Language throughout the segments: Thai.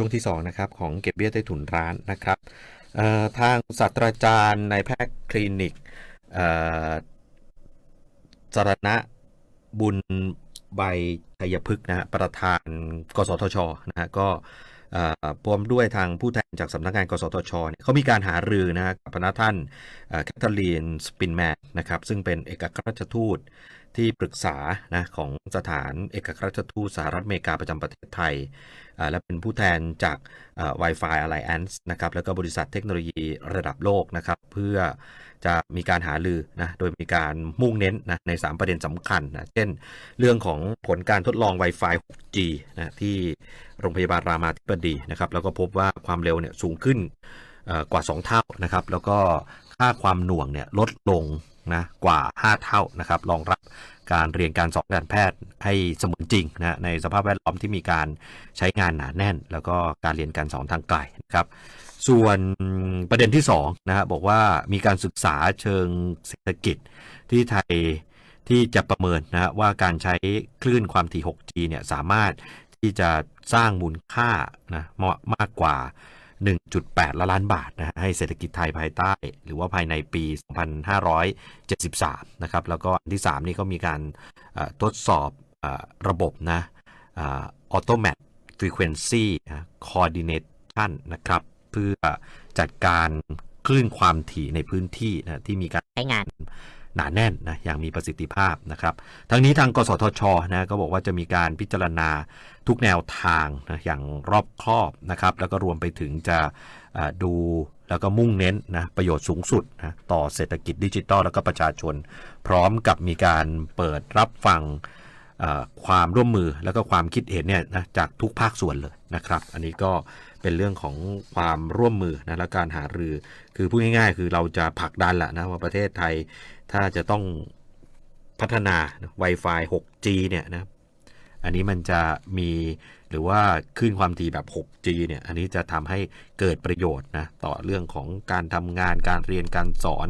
ช่วงที่2นะครับของเก็บเบี้ยใต้ถุนร้านนะครับทางศาสตราจารย์นายแพทย์คลินิกสรณะบุญใบชัยพฤกษ์นะฮะประธานกสทชนะฮะก็เอ่อพร้อมด้วยทางผู้แทนจากสำนักงาน กสทชเนี่ยเขามีการหารือนะฮะกับพนักท่านแคทเธอรีนสปินแมนนะครับซึ่งเป็นเอกอัครราชทูต ที่ปรึกษานะของสถานเอกอัครราชทูตสหรัฐอเมริกาประจำประเทศไทย และเป็นผู้แทนจาก Wi-Fi Alliance นะครับแล้วก็บริษัทเทคโนโลยีระดับโลกนะครับเพื่อจะมีการหารือนะโดยมีการมุ่งเน้นนะใน 3 ประเด็นสำคัญนะเช่น เรื่องของผลการทดลอง Wi-Fi 6G นะที่โรงพยาบาลรามาธิบดีนะครับแล้วก็พบว่าความเร็วเนี่ยสูงขึ้นกว่า 2 เท่านะครับแล้วก็ค่าความหน่วงเนี่ยลดลง นะกว่า 5 เท่านะครับรองรับการเรียนการสอนการแพทย์ให้เสมือนจริงนะในสภาพแวดล้อมที่มีการใช้งานหนาแน่น แล้วก็การเรียนการสอนทางไกลนะครับ ส่วนประเด็นที่2นะฮะบอกว่ามีการศึกษาเชิงเศรษฐกิจที่ไทยที่จะประเมินนะฮะว่าการใช้คลื่นความถี่ 6G เนี่ยสามารถที่จะสร้างมูลค่านะมามากกว่า 1.8 ล้านล้านบาทนะฮะให้เศรษฐกิจไทยภายใต้ หรือว่าภายในปี 2573 นะครับ แล้วก็อันที่ 3 นี่ก็มีการทดสอบอระบบนะออโตแม t frequency นะ coordination นะครับ เพื่อจัดการคลื่นความถี่ในพื้นที่นะที่มีการใช้งาน หนาแน่นนะอย่างมีประสิทธิภาพนะครับ ทั้งนี้ทางกสทชนะก็บอกว่าจะมีการพิจารณาทุกแนวทางนะอย่างรอบครอบนะครับ แล้วก็รวมไปถึงจะดูแล้วก็มุ่งเน้นนะประโยชน์สูงสุดนะต่อเศรษฐกิจดิจิทัลแล้วก็ประชาชน พร้อมกับมีการเปิดรับฟังความร่วมมือแล้วก็ความคิดเห็นเนี่ยนะจากทุกภาคส่วนเลยนะครับ อันนี้ก็ เป็นเรื่องของความร่วมมือนะและการหารือ คือพูดง่ายๆ คือเราจะผลักดันแหละนะว่าประเทศไทยถ้าจะต้องพัฒนา Wi-Fi 6G เนี่ยนะอันนี้มันจะมี หรือว่าคลื่นความถี่แบบ 6G เนี่ยอันนี้จะทำให้เกิดประโยชน์นะต่อเรื่องของการทำงานการเรียนการสอน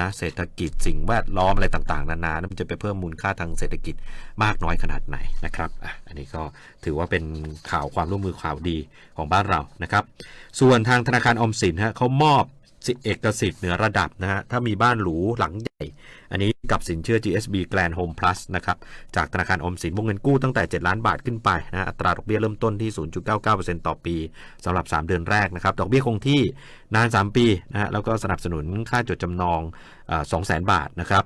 นะเศรษฐกิจสิ่งแวดล้อมอะไรต่างๆ นานามันจะไปเพิ่มมูลค่าทางเศรษฐกิจมากน้อยขนาดไหนนะครับอะอันนี้ก็ถือว่าเป็นข่าวความร่วมมือข่าวดีของบ้านเรานะครับ ส่วนทางธนาคารออมสินฮะเขามอบ เอกสิทธิ์เหนือระดับนะฮะ ถ้ามีบ้านหรูหลังใหญ่ อันนี้กับสินเชื่อ GSB Grand Home Plus นะครับ จากธนาคารอมสินวงเงินกู้ตั้งแต่ 7 ล้านบาทขึ้นไปนะอัตราดอกเบี้ยเริ่มต้นที่ 0.99%ต่อปีสำหรับ 3 เดือนแรกนะครับ ดอกเบี้ยคงที่นาน 3 ปีนะฮะ แล้วก็สนับสนุนค่าจดจำนองเอ่อ200,000 บาทนะครับ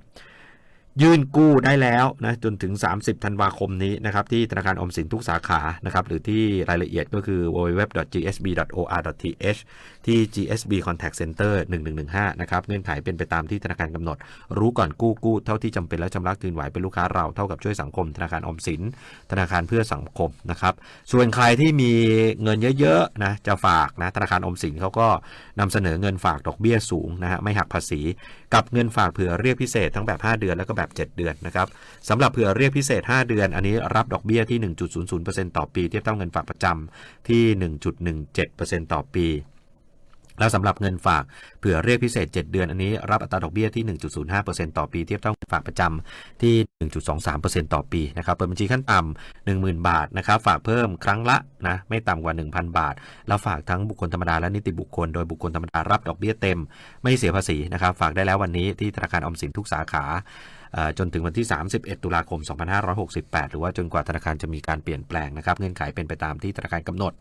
ยื่นกู้ได้แล้วนะจนถึง 30 ธันวาคมนี้นะครับที่ธนาคารอมสินทุกสาขานะครับหรือที่รายละเอียดก็คือ www.gsb.or.th ที่ GSB Contact Center 1115นะครับเงื่อนไขเป็นไปตามที่ธนาคารกำหนด รู้ก่อนกู้กู้เท่าที่จำเป็นและชำระคืนไหวเป็นลูกค้าเราเท่ากับช่วยสังคม ธนาคารอมสิน ธนาคารเพื่อสังคมนะครับส่วนใครที่มีเงินเยอะๆนะจะฝากนะธนาคารออมสินเขาก็นำเสนอเงินฝากดอกเบี้ยสูงนะฮะไม่หักภาษี กับเงินฝากเผื่อเรียกพิเศษทั้งแบบ 5 เดือนแล้วก็แบบ7 เดือนนะครับสำหรับเผื่อเรียกพิเศษ 5 เดือน อันนี้รับดอกเบี้ยที่ 1.00%ต่อปี เทียบเท่าเงินฝากประจำที่ 1.17%ต่อปีแล้วสำหรับเงินฝากเผื่อเรียกพิเศษ 7 เดือน อันนี้รับอัตราดอกเบี้ยที่ 1.05%ต่อปีเทียบเท่าฝากประจำที่ 1.23%ต่อปีนะครับเปิดบัญชีขั้นต่ำ10,000 บาทนะครับฝากเพิ่มครั้งละนะไม่ต่ำกว่า 1,000 บาท แล้วฝากทั้งบุคคลธรรมดาและนิติบุคคล โดยบุคคลธรรมดารับดอกเบี้ยเต็ม ไม่เสียภาษีนะครับฝากได้แล้ววันนี้ที่ธนาคารออมสินทุกสาขา จนถึงวันที่ 31 ตุลาคม 2568 หรือว่าจนกว่าธนาคารจะมีการเปลี่ยนแปลงนะครับ เงื่อนไขเป็นไปตามที่ธนาคารกำหนด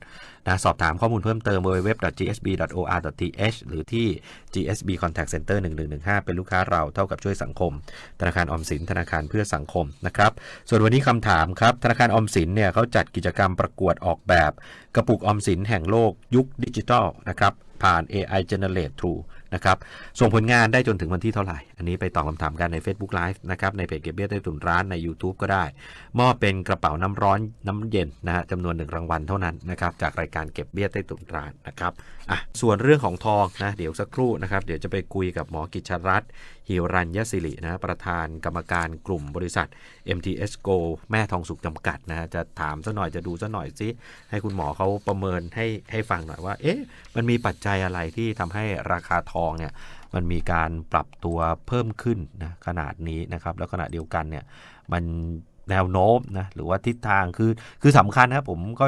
นะสอบถามข้อมูลเพิ่มเติม www.gsb.or.th หรือที่ GSB Contact Center 1115 เป็นลูกค้าเราเท่ากับช่วยสังคม ธนาคารออมสินธนาคารเพื่อสังคมนะครับ ส่วนวันนี้คำถามครับ ธนาคารออมสินเนี่ยเขาจัดกิจกรรมประกวดออกแบบ กระปุกออมสินแห่งโลกยุคดิจิทัลนะครับผ่าน AI Generate Tool นะครับส่งผลงานได้จนถึงวันที่เท่าไหร่ อันนี้ไปตอบคำถามกันใน Facebook Live นะครับในเพจเก็บเบี้ยใต้ถุนร้านใน YouTube ก็ได้ มอบเป็นกระเป๋าน้ำร้อนน้ำเย็นนะฮะจำนวนหนึ่งรางวัลเท่านั้นนะครับจากรายการเก็บเบี้ยใต้ถุนร้านนะครับอะส่วนเรื่องของทองนะเดี๋ยวสักครู่นะครับเดี๋ยวจะไปคุยกับหมอกิจชรัตน์ ฮิรัญยศิรินะประธานกรรมการกลุ่มบริษัท MTS Go แม่ทองสุขจำกัดนะฮะจะถามซะหน่อยจะดูซะหน่อยสิให้คุณหมอเขาประเมินให้ให้ฟังหน่อยว่า เอ๊ะมันมีปัจจัยอะไรที่ทำให้ราคาทองเนี่ยมันมีการปรับตัวเพิ่มขึ้นนะขนาดนี้นะครับ แล้วขณะเดียวกันเนี่ยมัน แนวโน้มนะหรือว่าทิศทางคือคือสำคัญนะครับผมก็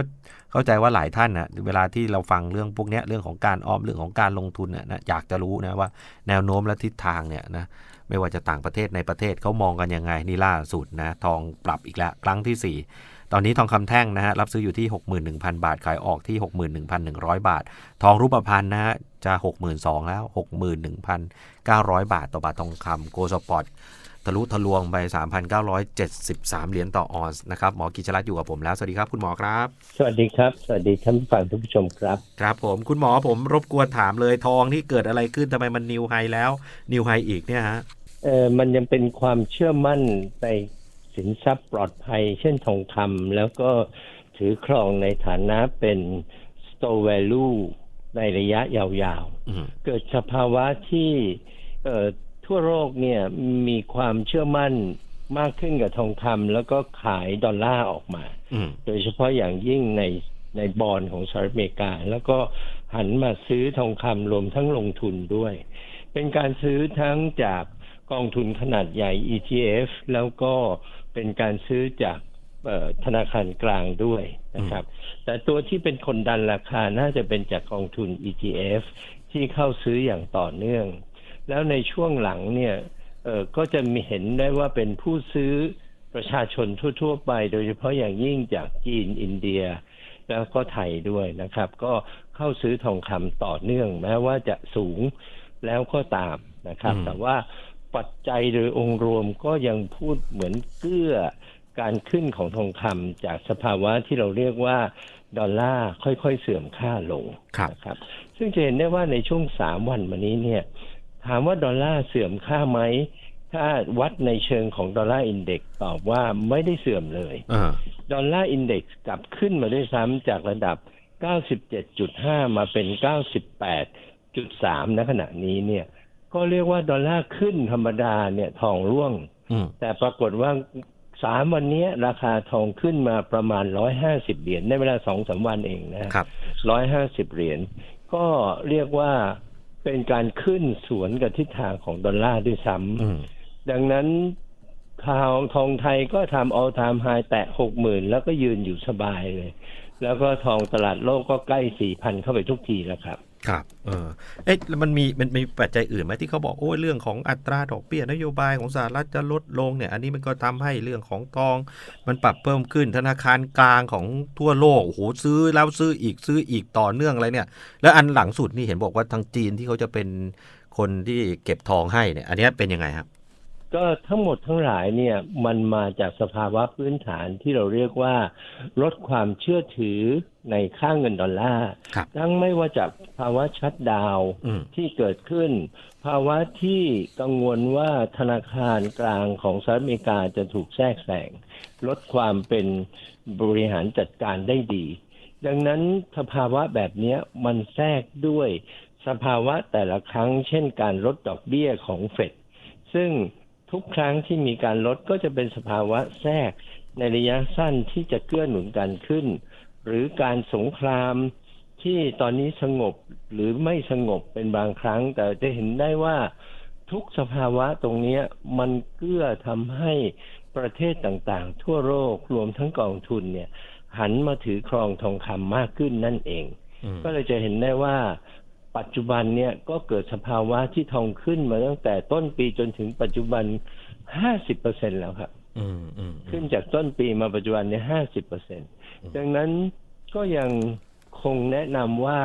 เข้าใจว่าหลายท่านนะเวลาที่เราฟังเรื่องพวกนี้เรื่องของการออมเรื่องของการลงทุนนะอยากจะรู้นะว่าแนวโน้มและทิศทางเนี่ยนะไม่ว่าจะต่างประเทศในประเทศเขามองกันยังไงนี่ล่าสุดนะทองปรับอีกแล้วครั้งที่ 4ตอนนี้ทองคำแท่งนะฮะรับซื้ออยู่ที่ 61,000 บาท ขายออกที่ 61,100 บาท ทองรูปพรรณนะฮะจะ 62,000 แล้ว 61,900 บาทต่อบาททองคำโกลสปอร์ตะลุทะลวงไป 3,973 เหรียญต่อออนซ์นะครับหมอกิจรัตน์อยู่กับผมแล้ว สวัสดีครับคุณหมอครับ สวัสดีครับ สวัสดีท่านผู้ฟังทุกผู้ชมครับ ครับผมคุณหมอผมรบกวนถามเลยทองที่เกิดอะไรขึ้นทำไมมันนิวไฮแล้วนิวไฮอีกเนี่ยฮะเออมันยังเป็นความเชื่อมั่นในสินทรัพย์ปลอดภัย เช่นทองคำแล้วก็ถือครองในฐานะเป็น store value ในระยะยาวอืมๆเกิดสภาวะที่เอ่อ ทั่วโลกเนี่ยมีความเชื่อมั่นมากขึ้นกับทองคำแล้วก็ขายดอลลาร์ออกมาอืมโดยเฉพาะอย่างยิ่งในในบอลของสหรัฐอเมริกา แล้วก็หันมาซื้อทองคำรวมทั้งลงทุนด้วย เป็นการซื้อทั้งจากกองทุนขนาดใหญ่ ETF แล้วก็เป็นการซื้อจากเอ่อธนาคารกลางด้วยนะครับ แต่ตัวที่เป็นคนดันราคาน่าจะเป็นจากกองทุน ETF ที่เข้าซื้ออย่างต่อเนื่อง แล้วในช่วงหลังเนี่ยเออก็จะมีเห็นได้ว่าเป็นผู้ซื้อประชาชนทั่ว ๆ ไป โดยเฉพาะอย่างยิ่งจากจีนอินเดีย แล้วก็ไทยด้วยนะครับ ก็เข้าซื้อทองคำต่อเนื่อง แม้ว่าจะสูงแล้วก็ตามนะครับอืมแต่ว่าปัจจัยโดยองค์รวมก็ยังพูดเหมือนเกื้อการขึ้นของทองคำจากสภาวะที่เราเรียกว่า ดอลลาร์ค่อยๆ เสื่อมค่าลงครับนะครับซึ่งจะเห็นได้ว่าในช่วงสามวันมานี้เนี่ย ถามว่าดอลลาร์เสื่อมค่าไหม ถ้าวัดในเชิงของดอลลาร์อินเด็กซ์ตอบว่าไม่ได้เสื่อมเลยอ่าดอลลาร์อินเด็กซ์กลับขึ้นมาด้วยซ้ำจากระดับ 97.5 มาเป็น 98.3 ณขณะนี้เนี่ย ก็เรียกว่าดอลลาร์ขึ้นธรรมดาเนี่ยทองร่วงอืมแต่ปรากฏว่าสามวันนี้ราคาทองขึ้นมาประมาณ150เหรียญในเวลาสองสามวันเองนะครับร้อยห้าสิบเหรียญก็เรียกว่า เป็นการขึ้นสวนกับทิศทางของดอลลาร์ด้วยซ้อืมำดังนั้นทองทองไทยก็ทำ all time high แตะหกหมื่นแล้วก็ยืนอยู่สบายเลย แล้วก็ทองตลาดโลกก็ใกล้สี่พันเข้าไปทุกทีแล้วครับ ครับ เออ เอ๊ะแล้วมันมีมันมีปัจจัยอื่นไหมที่เขาบอกโอ้ยเรื่องของอัตราดอกเบี้ยนโยบายของสหรัฐจะลดลงเนี่ย อันนี้มันก็ทำให้เรื่องของทอง มันปรับเพิ่มขึ้นธนาคารกลางของทั่วโลกโอ้โหซื้อแล้วซื้ออีกซื้ออีกต่อเนื่องอะไรเนี่ย แล้วอันหลังสุดนี่เห็นบอกว่าทางจีนที่เขาจะเป็นคนที่เก็บทองให้เนี่ย อันนี้เป็นยังไงครับ ก็ทั้งหมดทั้งหลายเนี่ยมันมาจากสภาวะพื้นฐานที่เราเรียกว่า ลดความเชื่อถือในค่าเงินดอลลาร์ครับทั้งไม่ว่าจากภาวะชัดดาวน์อืมที่เกิดขึ้น ภาวะที่กังวลว่าธนาคารกลางของสหรัฐอเมริกาจะถูกแทรกแซงลดความเป็นบริหารจัดการได้ดี ดังนั้นสภาวะแบบเนี้ยมันแทรกด้วยสภาวะแต่ละครั้ง เช่นการลดดอกเบี้ยของเฟดซึ่ง ทุกครั้งที่มีการลดก็จะเป็นสภาวะแทรกในระยะสั้นที่จะเกื้อหนุนกันขึ้น หรือการสงครามที่ตอนนี้สงบหรือไม่สงบเป็นบางครั้ง แต่จะเห็นได้ว่าทุกสภาวะตรงเนี้ยมันเกื้อทำให้ประเทศต่างๆ ทั่วโลกรวมทั้งกองทุนเนี่ย หันมาถือครองทองคำมากขึ้นนั่นเองอืมก็เลยจะเห็นได้ว่า ปัจจุบันเนี่ยก็เกิดสภาวะที่ทองขึ้นมาตั้งแต่ต้นปีจนถึงปัจจุบัน50%แล้วครับอืมอืมขึ้นจากต้นปีมาปัจจุบันเนี่ย50%ดังนั้นก็ยังคงแนะนำว่า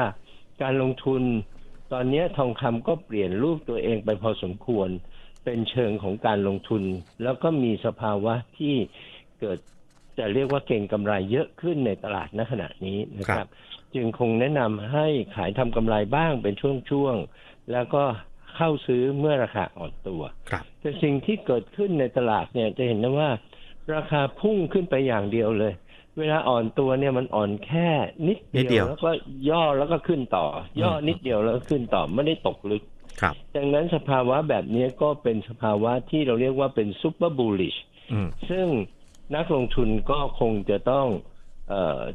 การลงทุนตอนนี้ทองคำก็เปลี่ยนรูปตัวเองไปพอสมควร เป็นเชิงของการลงทุน แล้วก็มีสภาวะที่เกิดจะเรียกว่าเก่งกำไรเยอะขึ้นในตลาดณขณะนี้นะครับ จึงคงแนะนำให้ขายทำกำไรบ้างเป็นช่วงๆ แล้วก็เข้าซื้อเมื่อราคาอ่อนตัวครับแต่สิ่งที่เกิดขึ้นในตลาดเนี่ยจะเห็นได้ว่า ราคาพุ่งขึ้นไปอย่างเดียวเลย เวลาอ่อนตัวเนี่ยมันอ่อนแค่นิดนิดเดีเดียยววแล้วก็ย่อแล้วก็ขึ้นต่อ ย่อนิดเดียวแล้วก็ขึ้นต่อไม่ได้ตกลึกครับดังนั้นสภาวะแบบนี้ก็เป็นสภาวะที่เราเรียกว่าเป็นซูเปอร์บูลลิชอืมซึ่งนักลงทุนก็คงจะต้องเออ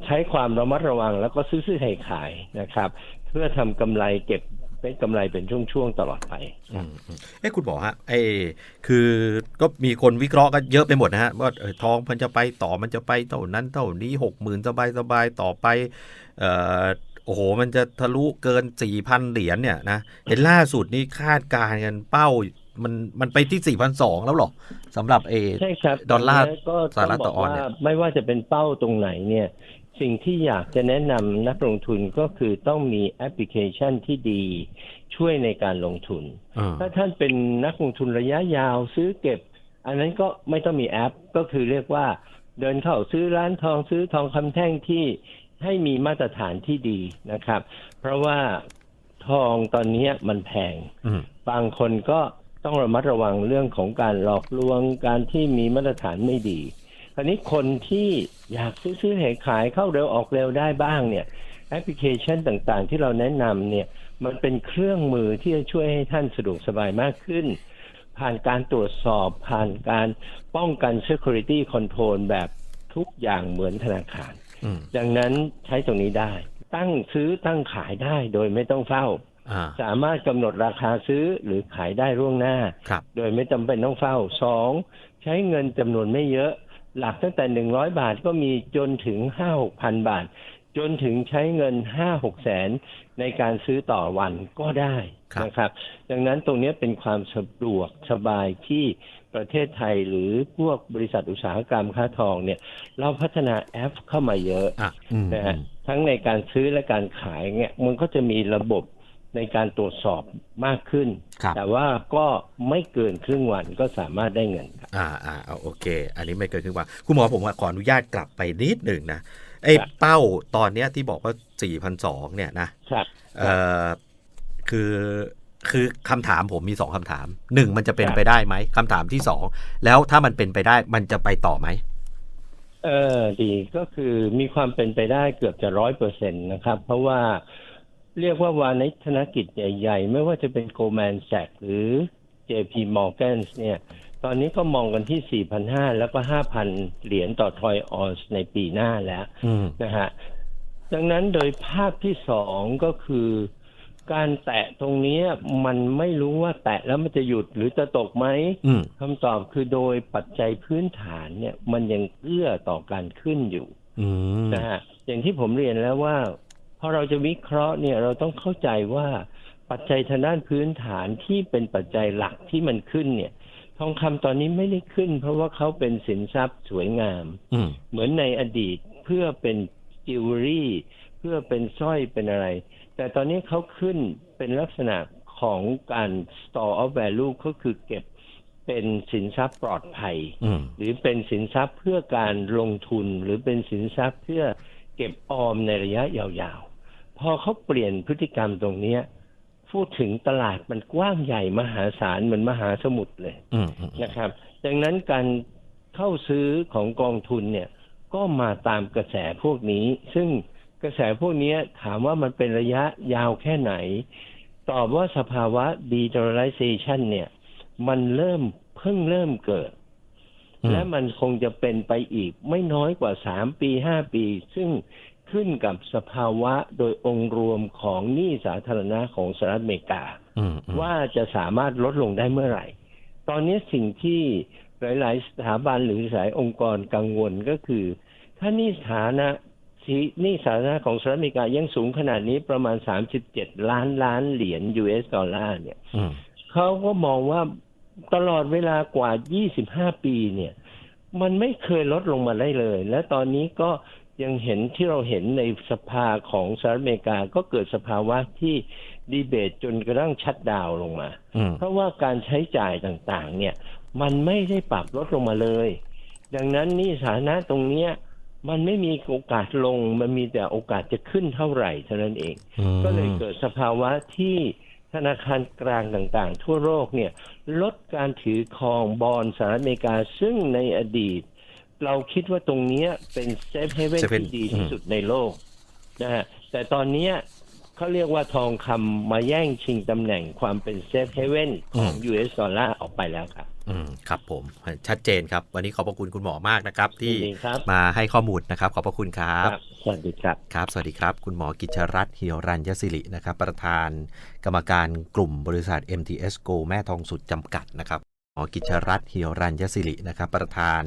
ใช้ความระมัดระวังแล้วก็ซื้อซื้อขายขายนะครับ เพื่อทำกำไรเก็บเป็นกำไรเป็นช่วงๆตลอดไปอืมอืมเอ้คุณบอกฮะไอ้คือก็มีคนวิเคราะห์กันเยอะไปหมดนะฮะว่าเออทองมันจะไปต่อมันจะไปเท่านั้นเท่านี้หกหมื่นสบายสบายๆต่อไปเอ่อโอ้โห มันจะทะลุเกินสี่พันเหรียญเนี่ยนะเห็นล่าสุดนี่คาดการณ์กันเป้า มันมันไปที่สี่พันสองแล้วเหรอสำหรับเอใช่ครับดอลลาร์แล้วก็สหรัฐต่อออนเนี่ยว่าไม่ว่าจะเป็นเป้าตรงไหนเนี่ย สิ่งที่อยากจะแนะนำนักลงทุนก็คือต้องมีแอปพลิเคชันที่ดี ช่วยในการลงทุนอ่าถ้าท่านเป็นนักลงทุนระยะยาวซื้อเก็บ อันนั้นก็ไม่ต้องมีแอปก็คือเรียกว่า เดินเข้าซื้อร้านทองซื้อทองคำแท่งที่ให้มีมาตรฐานที่ดีนะครับ เพราะว่าทองตอนนี้มันแพงอืมบางคนก็ ต้องระมัดระวังเรื่องของการหลอกลวงการที่มีมาตรฐานไม่ดีคราวนี้คนที่อยากซื้อซื้อขายขายเข้าเร็วออกเร็วได้บ้างเนี่ยแอปพลิเคชันต่างๆ ที่เราแนะนำเนี่ยมันเป็นเครื่องมือที่จะช่วยให้ท่านสะดวกสบายมากขึ้น ผ่านการตรวจสอบผ่านการป้องกัน security control แบบทุกอย่างเหมือนธนาคารอืมดังนั้นใช้ตรงนี้ได้ ตั้งซื้อตั้งขายได้โดยไม่ต้องเฝ้าอ่า สามารถกำหนดราคาซื้อหรือขายได้ล่วงหน้าครับโดยไม่จำเป็นต้องเฝ้าสองใช้เงินจำนวนไม่เยอะ หลักตั้งแต่หนึ่งร้อยบาทก็มีจนถึงห้าหกพันบาท จนถึงใช้เงินห้าหกแสนในการซื้อต่อวันก็ได้ครับนะครับ ดังนั้นตรงนี้เป็นความสะดวกสบายที่ประเทศไทยหรือพวกบริษัทอุตสาหกรรมค้าทองเนี่ย เราพัฒนาแอปเข้ามาเยอะอะอืมนะอืฮะมทั้งในการซื้อและการขายเนี่ยมันก็จะมีระบบ ในการตรวจสอบมากขึ้นครับแต่ว่าก็ไม่เกินครึ่งวันก็สามารถได้เงินครับอ่าอ่าเอาโอเค อันนี้ไม่เกินครึ่งวันคุณหมอผมขออนุญาตกลับไปนิดหนึ่งนะไอ้ครับเป้าตอนเนี้ยที่บอกว่า4 0 0 เนี่ยนะครับเอ่อคือคือคำถามผมมีสองคำถามหนึ่งมันจะเป็นครับไปได้ไหมคำถามที่สองแล้วถ้ามันเป็นไปได้มันจะไปต่อไหมเออดีก็คือมีความเป็นไปได้เกือบจะร้อยเปอร์เซ็นตนะครับ เพราะว่า เรียกว่าวานิชธนกิจใหญ่ ๆ ไม่ว่าจะเป็น Goldman Sachs หรือ JP Morgan เนี่ย ตอนนี้ก็มองกันที่ 4,500 แล้วก็ 5,000 เหรียญต่อทอยออนซ์ในปีหน้าแล้วอืมนะฮะ ดังนั้นโดยภาพที่สองก็คือ การแตะตรงเนี้ยมันไม่รู้ว่าแตะแล้วมันจะหยุดหรือจะตกไหมอืมคำตอบคือโดยปัจจัยพื้นฐานเนี่ย มันยังเอื้อต่อการขึ้นอยู่อืมนะฮะอย่างที่ผมเรียนแล้วว่า พอเราจะวิเคราะห์เนี่ยเราต้องเข้าใจว่าปัจจัยทางด้านพื้นฐานที่เป็นปัจจัยหลักที่มันขึ้นเนี่ย ทองคำตอนนี้ไม่ได้ขึ้น เพราะว่าเขาเป็นสินทรัพย์สวยงามอืมเหมือนในอดีตเพื่อเป็นจิวเวลรี่ เพื่อเป็นสร้อยเป็นอะไร แต่ตอนนี้เขาขึ้นเป็นลักษณะของการ store of value ก็คือเก็บเป็นสินทรัพย์ปลอดภัยอืมหรือเป็นสินทรัพย์เพื่อการลงทุนหรือเป็นสินทรัพย์เพื่อเก็บออมในระยะยาวๆ พอเขาเปลี่ยนพฤติกรรมตรงเนี้ยพูดถึงตลาดมันกว้างใหญ่มหาศาลเหมือนมหาสมุทรเลยอืมอืมนะครับ ดังนั้นการเข้าซื้อของกองทุนเนี่ย ก็มาตามกระแสพวกนี้ ซึ่งกระแสพวกนี้ถามว่ามันเป็นระยะยาวแค่ไหน ตอบว่าสภาวะ de-dollarization เนี่ย มันเริ่มเพิ่งเริ่มเกิดอืมและมันคงจะเป็นไปอีกไม่น้อยกว่าสามปีห้าปี ซึ่ง ขึ้นกับสภาวะโดยองค์รวมของหนี้สาธารณะของสหรัฐอเมริกาอืมอืมว่าจะสามารถลดลงได้เมื่อไหร่ ตอนนี้สิ่งที่หลาย ๆ สถาบันหรือหลายองค์กรกังวลก็คือ ถ้าหนี้สาธารณะที่หนี้สาธารณะของสหรัฐอเมริกายังสูงขนาดนี้ประมาณ 37 ล้านล้านเหรียญ US ดอลลาร์เนี่ยอืมเขาก็มองว่าตลอดเวลากว่า 25 ปีเนี่ย มันไม่เคยลดลงมาได้เลย และตอนนี้ก็ ยังเห็นที่เราเห็นในสภาของสหรัฐอเมริกาก็เกิดสภาวะที่ดีเบตจนกระทั่งชัดดาวน์ลงมาอืมเพราะว่าการใช้จ่ายต่างๆ เนี่ย มันไม่ได้ปรับลดลงมาเลย ดังนั้นหนี่สาธารณะตรงเนี้ยมันไม่มีโอกาสลง มันมีแต่โอกาสจะขึ้นเท่าไหร่เท่านั้นเองอืมก็เลยเกิดสภาวะที่ธนาคารกลางต่างๆ ทั่วโลกเนี่ย ลดการถือครองบอลสหรัฐอเมริกาซึ่งในอดีต เราคิดว่าตรงเนี้ยเป็นเซฟเฮเว่น safe haven ที่ดีที่สุดในโลกนะฮะแต่ตอนเนี้ยเขาเรียกว่าทองคำมาแย่งชิงตำแหน่งความเป็นเซฟเฮเว่นของ US ดอลลาร์ออกไปแล้วครับ อืมครับผมชัดเจนครับ วันนี้ขอบพระคุณคุณหมอมากนะครับ ที่ยินดีครับ มาให้ข้อมูลนะครับ ขอบพระคุณครับครับสวัสดีครับ ครับ สวัสดีครับ คุณหมอกิจรัตน์เหี่ยวรัญยศิรินะครับ ประธานกรรมการกลุ่มบริษัท MTS Go แม่ทองสุดจำกัดนะครับหมอ กิจรัตน์เหี่ยวรัญยศิรินะครับประธาน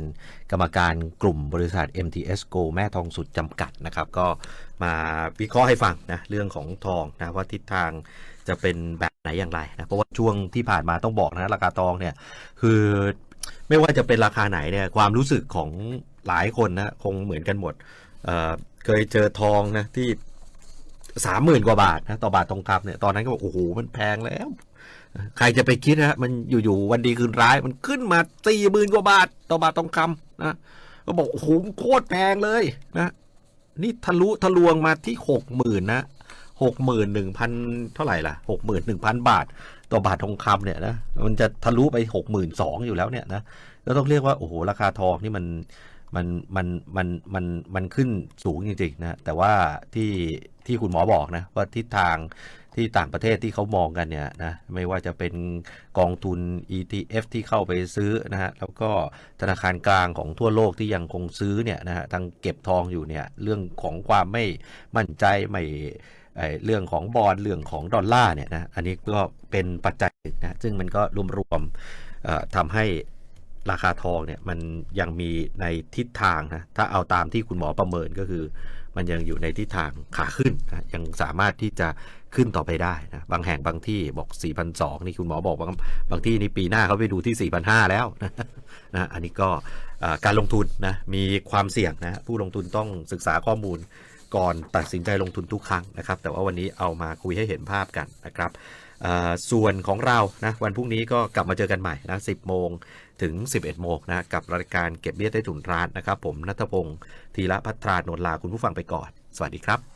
กรรมการกลุ่มบริษัท MTS Go แม่ทองสุดจำกัดนะครับ ก็มาวิเคราะห์ให้ฟังนะเรื่องของทองนะว่าทิศทางจะเป็นแบบไหนอย่างไรนะเพราะว่าช่วงที่ผ่านมาต้องบอกนะราคาทองเนี่ยคือไม่ว่าจะเป็นราคาไหนเนี่ยความรู้สึกของหลายคนนะคงเหมือนกันหมดเเคยเจอทองนะที่สามหมื่นกว่าบาทนะต่อบาททองคำเนี่ยตอนนั้นก็บอกโอ้โหมันแพงแล้ว ใครจะไปคิดนะมันอยู่ๆวันดีคืนร้าย มันขึ้นมาสี่หมื่นกว่าบาทต่อบาททองคำนะก็บอกโอ้โหโคตรแพงเลยนะนี่ทะลุทะลวงมาที่หกหมื่นนะหกหมื่นหนึ่งพันเท่าไหร่ล่ะหกหมื่นหนึ่งพันบาท ต่อบาททองคำเนี่ยนะมันจะทะลุไปหกหมื่นสองอยู่แล้วเนี่ยนะก็ต้องเรียกว่าโอ้โหราคาทองนี่มัน มันมันมันมันมันขึ้นสูงจริงๆนะแต่ว่าที่ที่คุณหมอบอกนะว่าทิศทางที่ต่างประเทศที่เขามองกันเนี่ยนะไม่ว่าจะเป็นกองทุน ETF ที่เข้าไปซื้อนะฮะแล้วก็ธนาคารกลางของทั่วโลกที่ยังคงซื้อเนี่ยนะฮะทางเก็บทองอยู่เนี่ยเรื่องของความไม่มั่นใจไม่ไอเรื่องของบอลเรื่องของดอลลาร์เนี่ยนะอันนี้ก็เป็นปัจจัยนะซึ่งมันก็รวมๆทำให้ ราคาทองเนี่ยมันยังมีในทิศทางนะถ้าเอาตามที่คุณหมอประเมินก็คือ มันยังอยู่ในทิศทางขาขึ้นนะยังสามารถที่จะขึ้นต่อไปได้นะบางแห่งบางที่บอก4,200นี่คุณหมอบอกว่าบางที่นี่ปีหน้าเขาไปดูที่ 4,500 แล้วนะนะอันนี้ก็การลงทุนนะมีความเสี่ยงนะผู้ลงทุนต้องศึกษาข้อมูลก่อนตัดสินใจลงทุนทุกครั้งนะครับ แต่ว่าวันนี้เอามาคุยให้เห็นภาพกันนะครับส่วนของเรานะวันพรุ่งนี้ก็กลับมาเจอกันใหม่นะ10โมง ถึง 11 โมงนะกับรายการเก็บเบี้ยใต้ถุนร้านนะครับ ผมนัทพงศ์ธีระพัฒรานนท์ลาคุณผู้ฟังไปก่อน สวัสดีครับ